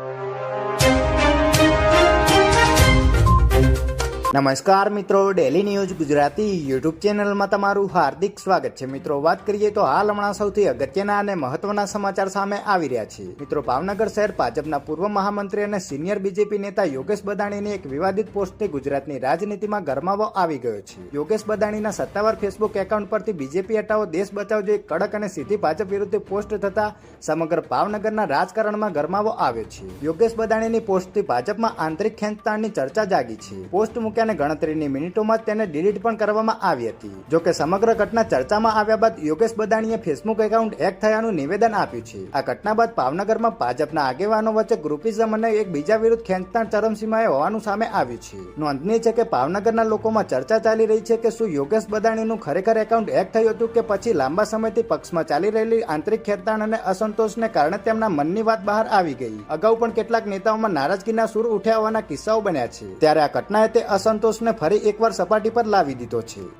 you. નમસ્કાર મિત્રો daily news Gujarati YouTube ચેનલમાં તમારું હાર્દિક સ્વાગત છે. મિત્રો, વાત કરીએ તો હાલ હમણાં સૌથી અગત્યના અને મહત્વના સમાચાર સામે આવી રહ્યા છે. મિત્રો, ભાવનગર શહેર ભાજપના પૂર્વ મહામંત્રી અને સિનિયર બીજેપી નેતા યોગેશ બદાણીની એક વિવાદિત પોસ્ટથી ગુજરાતની રાજનીતિમાં ગરમાવો આવી ગયો છે. યોગેશ બદાણીના સત્તાવાર ફેસબુક એકાઉન્ટ પરથી બીજેપી હટાવો, દેશ બચાવ જે કડક અને સીધી ભાજપ વિરુદ્ધ પોસ્ટ થતા સમગ્ર ભાવનગરના રાજકારણમાં ગરમાવો આવ્યો છે. યોગેશ બદાણીની પોસ્ટથી ભાજપમાં આંતરિક ખેંચતાણની ચર્ચા જાગી છે. પોસ્ટ મૂક્યાને ગણતરીની મિનિટોમાં તેને ડિલીટ પણ કરવામાં આવી હતી. જોકે સમગ્ર ઘટના ચર્ચામાં આવ્યા બાદ યોગેશ બદાણીએ ફેસબુક એકાઉન્ટ હેક થયાનું નિવેદન આપ્યું છે. આ ઘટના બાદ ભાવનગરમાં ભાજપના આગેવાનો વચ્ચે ગ્રુપિઝમ અને એકબીજા વિરુદ્ધ ખેંચતાણ ચરમસીમાએ હોવાનું સામે આવ્યું છે. નોંધનીય છે કે ભાવનગરના લોકોમાં ચર્ચા ચાલી રહી છે કે શું યોગેશ બદાણીનું ખરેખર એકાઉન્ટ હેક થયું હતું કે પછી લાંબા સમયથી પક્ષમાં ચાલી રહેલી આંતરિક ખેંચતાણ અને અસંતોષને કારણે તેમના મનની વાત બહાર આવી ગઈ. અગાઉ પણ કેટલાક નેતાઓમાં નારાજગીના સૂર ઉઠ્યા હોવાના કિસ્સાઓ બન્યા છે. ત્યારે આ ઘટનાએ તે અસંતોષને ફરી એકવાર સપાટી પર લાવી દીધો છે.